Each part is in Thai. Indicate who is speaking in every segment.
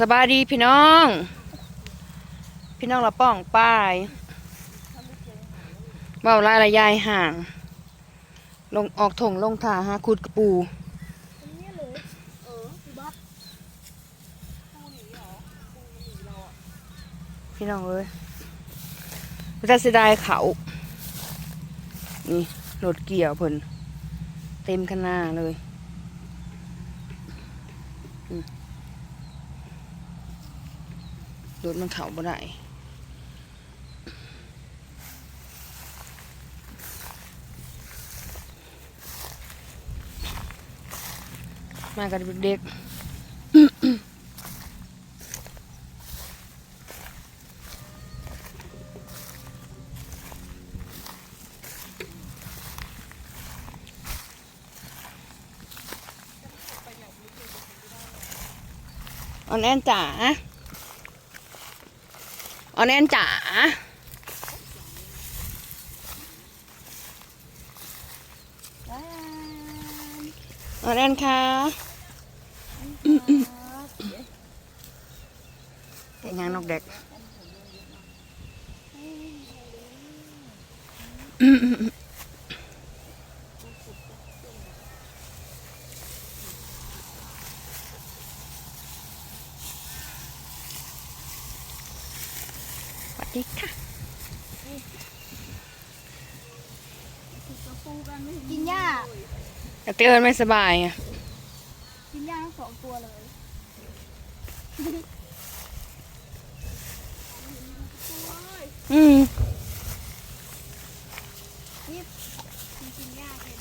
Speaker 1: สบายดีพี่น้อง พี่น้องละป้องป้ายเบาลายละยายห่าง ลงออกถงลงถาหาขุดกระปู
Speaker 2: นี่เลยเออคือบัส
Speaker 1: พี่น้องเอ้ยจะเสียดายเขา นี่รถเกี่ยวเพิ่นเต็มคันาเลยอืม รถมันเข่าบ่ได้มากันเด็กออนแอนจ๋า ออนแอนจ๋า
Speaker 2: ว้า
Speaker 1: ออนแอนคะแต่ยังนกเด็กสวั ดีค่ะ
Speaker 2: กินหญ้า
Speaker 1: อยากเตือนไม่สบายไง
Speaker 2: กินหญ้าทั้งสองตัวเลย
Speaker 1: อืม
Speaker 2: กินหญ้าเป็น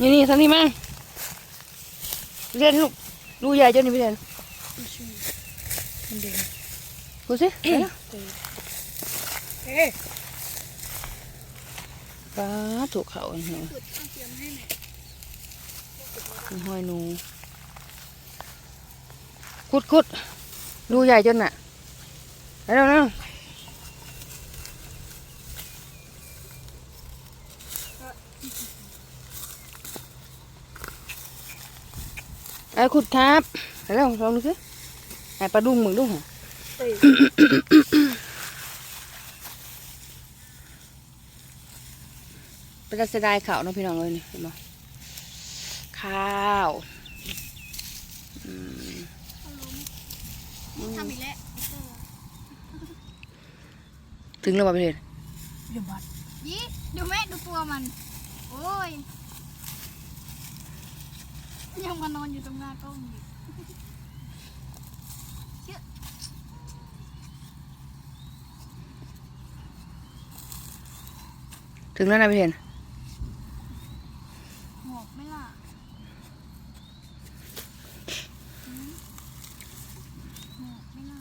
Speaker 1: นี่นี่ทำนี่มา เรียนลูกดูใหญ่เจ้านี่พี่เรียนดูสิไปแล้ว
Speaker 2: เอ๊ะ
Speaker 1: ป้าถูกเขาอันนี้
Speaker 2: ขุดเอาเตรียมให้หน่อย
Speaker 1: มีห้อยหนูคุดคุดดูใหญ่จนน่ะไปแล้วนะ ไอ้ขุดครับไปแล้วลองดูสิไอ้ปลาดุงมึงดูหะ
Speaker 2: เอ้ย
Speaker 1: เป็นจะเสียดายข้าวเนาะพี่น้องเลยนี่เห็นไหมข้าวอืม
Speaker 2: ทำอีกแล้ว
Speaker 1: ถึงแล้วป่ะพี่เรน
Speaker 2: เดี๋ยวบัสยี่ดูแม่ดูตัวมัน โอ้ย ยังมานอนอยู่ตรงหน้ากล้องอีก
Speaker 1: ถึงแล้วนะพี่เทน
Speaker 2: หมอกไหม่ล่ะหืมหมอกไหม่ล่ะ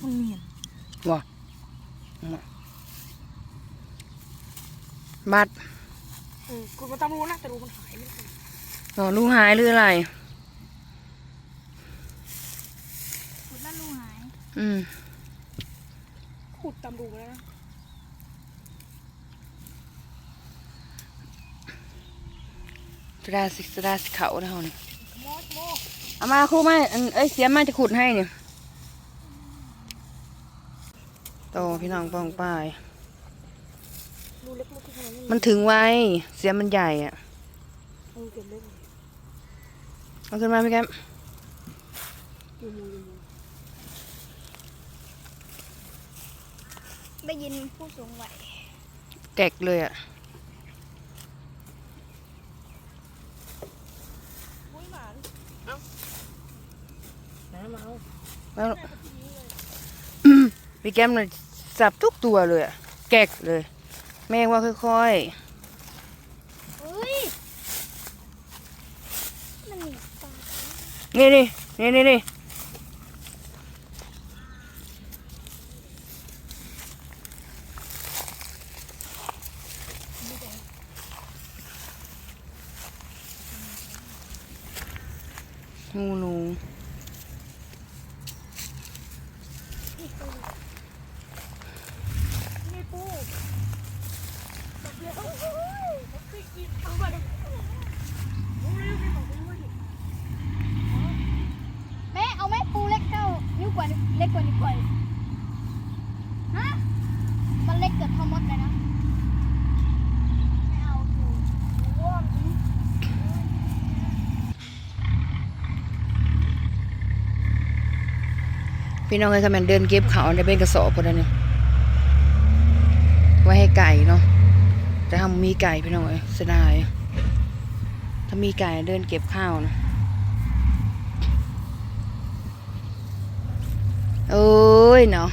Speaker 3: มันเมียน
Speaker 1: บัด
Speaker 3: เออกูมาตามรู้นะแต่รู้มันหายไม่ได้
Speaker 1: หนอนลูกหายหรืออะไร
Speaker 2: ขุดแล้วลูกหาย
Speaker 1: อืม
Speaker 3: ขุดตามรูมาแล้วนะ
Speaker 1: สดาสิสดาสิเขาเท่านี้
Speaker 3: โมดโม
Speaker 1: เอามาครูมาอันเอ้ยเสียมาจะขุดให้เนี่ย โตพี่น้องป้องป้าย
Speaker 3: รูเล็กๆที่ขนาดนี้
Speaker 1: มันถึงไวเสียมันใหญ่อะ
Speaker 3: เออเก็บเล็ก
Speaker 1: เอาขึ้นมาพี่แก้ม
Speaker 3: อยู่มูอยู่มู
Speaker 2: ได้ยินผู้สูงวัย
Speaker 1: แกกเลยอะ
Speaker 3: อุ้ยหมานเอ้าน้ำมาเอา
Speaker 1: แล้ว พี่แก้มเลย สับทุกตัวเลยอะแกกเลย แม่งว่าค่อย
Speaker 2: เฮ้ยมันหนีปลา
Speaker 1: ๆ นี่นี่นี่นี่นี่งูหนู
Speaker 2: ล็กกว่านี้ก่อยฮะมันเล็กเกิดพอมดเลยนะไม่เอาถูกร่วมนี้
Speaker 1: พี่น้องเคยคอมเมนเดินเก็บเขาในเป็นกระสอบพอดีเนี่ยไว้ให้ไก่เนาะแต่ถ้ามีไก่พี่น้องเอ้ยเสียดายถ้ามีไก่เดินเก็บข้าวนะโอ้ยเนาะ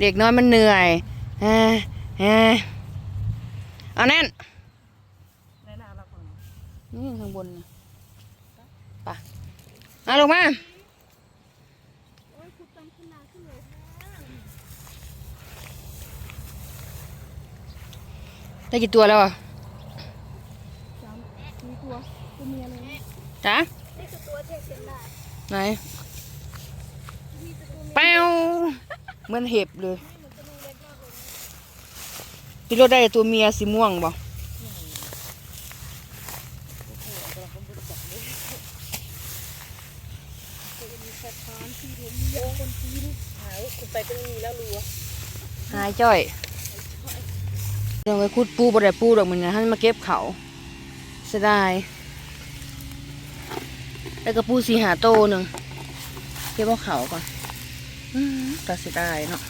Speaker 1: เด็กน้อยมันเหนื่อยเอ้ยเอ้ยเอาแน่น
Speaker 3: ในหน้าเราก่อน
Speaker 1: นี่ข้างบนนะไปะเอาลงมา
Speaker 2: โอ้ยคุณเป็นขึ้นมาขึ้นเลย
Speaker 1: ได้กี่ตัวแล้วอะ
Speaker 2: สามสี่ตัวตัวเมียเลย
Speaker 1: จ๊ะ
Speaker 2: นี่คือตัวเท่เสียงได้
Speaker 1: ไหน
Speaker 2: มีตัวเมีย
Speaker 1: แป้วเหมือนเห็บเลย
Speaker 2: เหมือนตัวเมียเล็กมากเลย
Speaker 1: พี่รถได้ตัวเมียสีม่วงบ่
Speaker 3: หายคุณไปก็ไม่มีแล้วรัว
Speaker 1: หายจ้อย เดี๋ยวไปคุดปูบ่ได้ปูดอกมันนะให้มันมาเก็บเขาเสียดายแล้วก็ปูสีหาโตหนึ่งเก็บเอาเขาก่อนอืมเสียดายเนาะ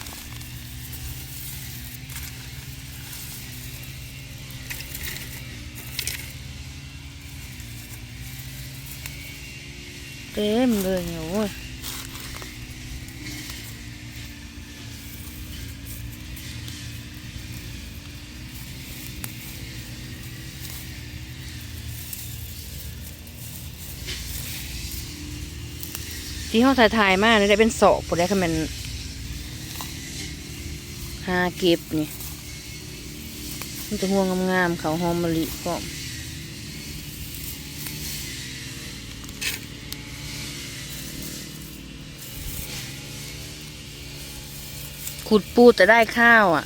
Speaker 1: เต็มเลยเนี่ยโอ้ย ที่ห้องถ่ายถ่ายๆมากนี่ได้เป็นศอกผมได้ค่ะมันหาเก็บนี่มันจะห่วงงามๆเขาหอมมะลิพร้อมขุดปูแต่ได้ข้าวอะ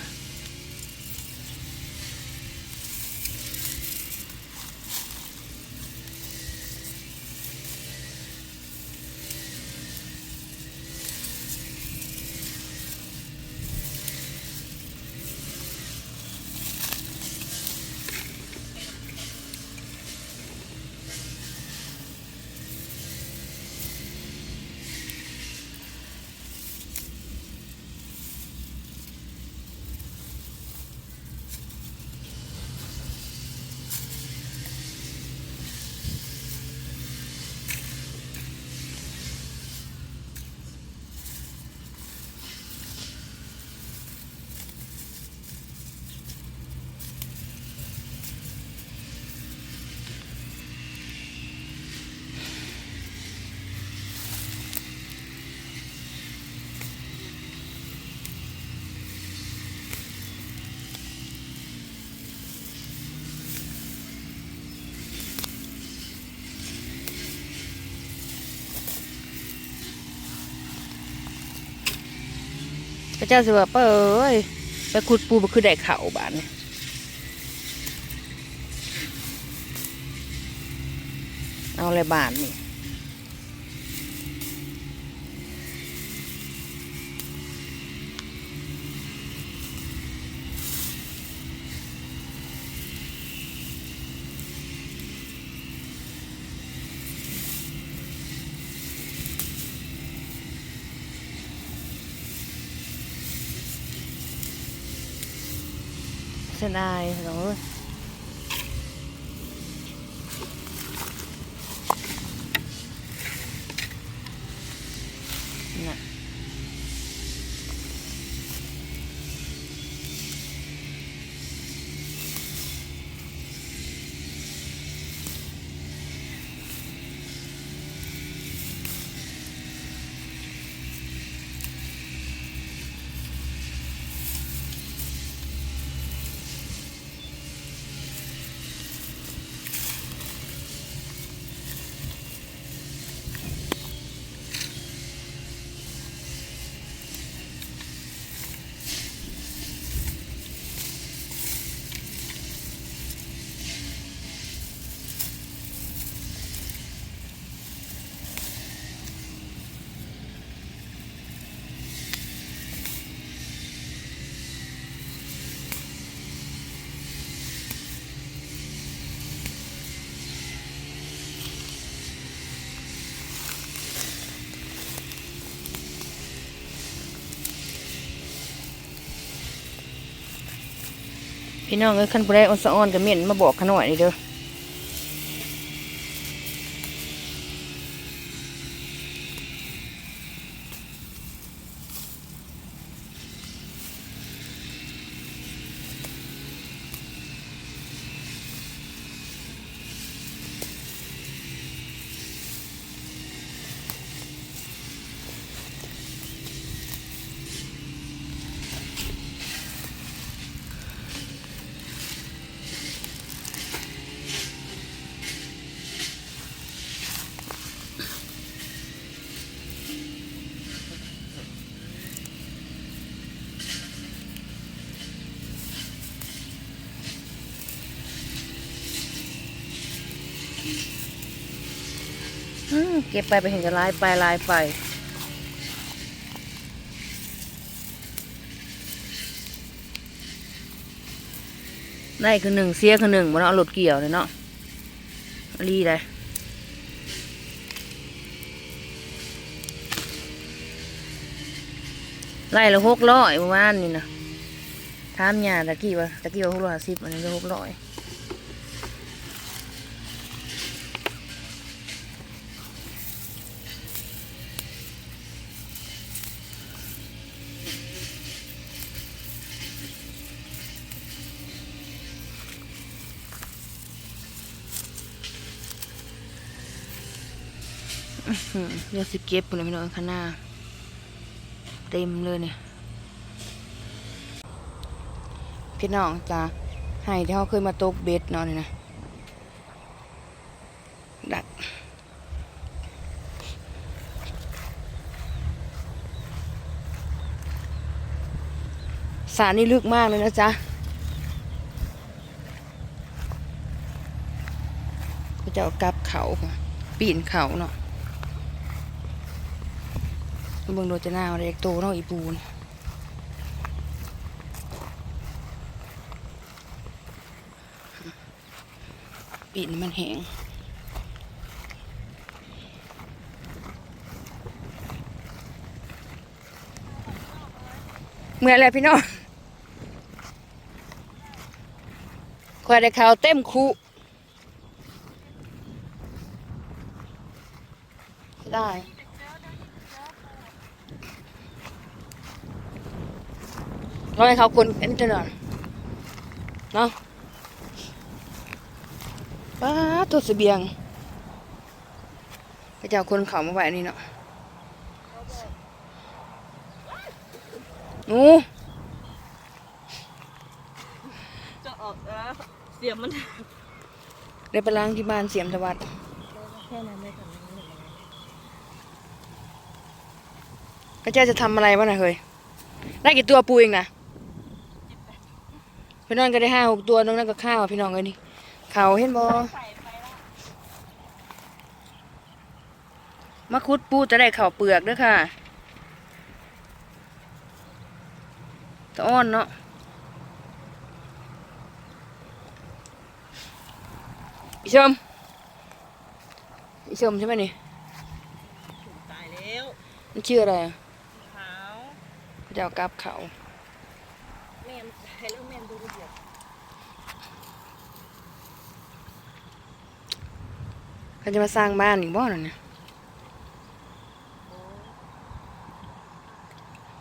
Speaker 1: เจ้าสิว่าเป้เอ้ยไปขุดปูมันคือได้เขาบานนี่เอาอะไรบานนี่ เสีย พี่น้องเอ้ยคันบุไดออนสะออนก็เม่นมาบอกขน่อยนี่เด้อ อืม เก็บไปไปเห็นจะลายไปลายไปได้คือหนึ่งเสียคือหนึ่งมันเอารถเกี่ยวเลยเนาะรีเลยไล่ละหกร้อยเมื่อวานนี่นะถามยาตะกี้ว่าตะกี้ว่าหกร้อยห้าสิบอันนี้ก็หกร้อย เดี๋ยวสิเก็บปุ่นพี่น้องข้างหน้า เต็มเลยเนี่ยพี่น้องจะให้ที่เขาเคยมาตกเบ็ดเนาะนี่นะดักสารนี่ลึกมากเลยนะจ๊ะก็จะเอากลับเขาปีนเขาเนาะ เบิ่งโดจะหน้าเด็กโตเนาะอีปูนปีนมันแหงเมื่อไรพี่น้องควายได้ข่าวเต็มคุได้ เราให้เขาคนอันนี้จะหน่อยเนาะป้าตัวเสบียงพระเจ้าคนเขามาไว้อันนี่เนาะหนู
Speaker 3: จะออกแล้วเสียมมัน
Speaker 1: ได้ไปล้างที่บ้านเสียมสวัสดิ์
Speaker 3: แค่นั้นไม่ทำ
Speaker 1: พระเจ้าจะทำอะไรวะน่ะเฮ้ยได้กี่ตัวปูเองนะพี่น้องก็ได้ห้าหกตัวน้องนั่นก็ข้าวพี่น้องเลยนี่เขาเห็นบ่มาคุดปูจะได้เข่าวเปลือกเด้วยค่ะตะอ้อนเนาะอีชมอีชมใช่ไหมนี่
Speaker 3: ตายแล้ว
Speaker 1: มันชื่ออะไรอะ
Speaker 3: ขาว
Speaker 1: เจ้ากราบเขา
Speaker 3: แม่ตายแล้วแม่ดูระเบียบ
Speaker 1: เขาจะมาสร้างบ้านอีกบ้านน่ะ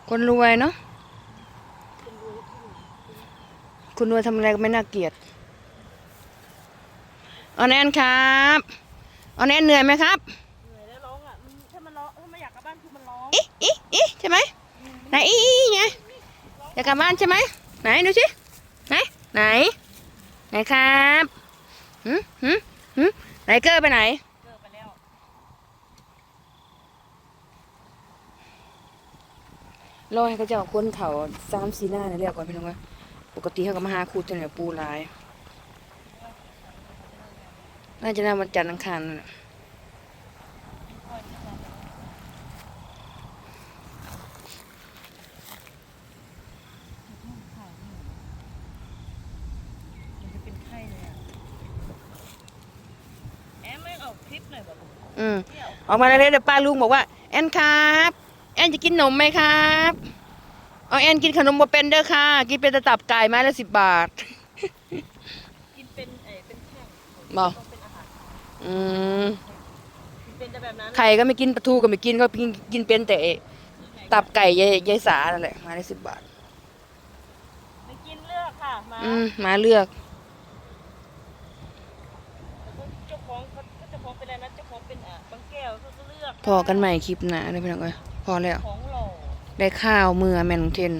Speaker 1: คนรวยเนาะคุณรวยทำอะไรก็ไม่น่าเกลียดออนแอนครับออนแอนเหนื่อยไหมครับ
Speaker 3: เหนื่อยแล้วร้องอะมันถ้ามันร้องถ้ามันอยากกลับบ้านคือมันร้อง
Speaker 1: อิอิอิใช่ไหม ไหนไงอยากกลับบ้านใช่ไหมไหนดูสิไหนไหนไหนครับหืมหืมหืมไหนเกอร์ไปไหน
Speaker 3: เกิดไปแล้ว
Speaker 1: รอให้เขาเจ้าคนเขาสามสีหน้าเนี่ยเรียกก่อนพี่น้องว่าปกติเขาก็มาหาคูดจนเนี่ยปูลาย น่าจะน่าวันจันทร์อังคารนั่นน่ะ
Speaker 3: อืมออ
Speaker 1: กมาแล้วเดี๋ยวป้าลุงบอกว่า แอนครับ แอนจะกินขนมไหมครับเอาแอนกินขนมบ่เป็นเด้อค่ะ กินเป็นตะตับไก่ไม้ละสิบบาท
Speaker 3: กินเป็นเอเป็นแท่งบอกอืม
Speaker 1: ไข่ก็ไม่กินปลาทูก็ไม่กินก็กินกินเป็นแต่ตับไก่ยายยายสานั่นแหละไม้ละสิบบาท
Speaker 3: ไม่กินเลือกค่ะมา
Speaker 1: มาเลือก
Speaker 3: แก้วเขาก็เลือก
Speaker 1: พอกันใหม่คลิปหน้าเลยพี่น้องเอ้ยพอแล้ว
Speaker 3: ของหล่อ
Speaker 1: ได้ข้าวมือแม่นองเทน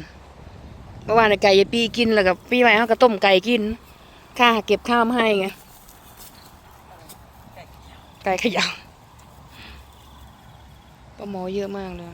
Speaker 1: เมื่อวานไอ้ไก่ยายปีกินแล้วกับปีใหม่เขาก็ต้มไก่กิน ข้าเก็บข้าวมาให้ไง ไก่ขยาวปลาหมอเยอะมากเลย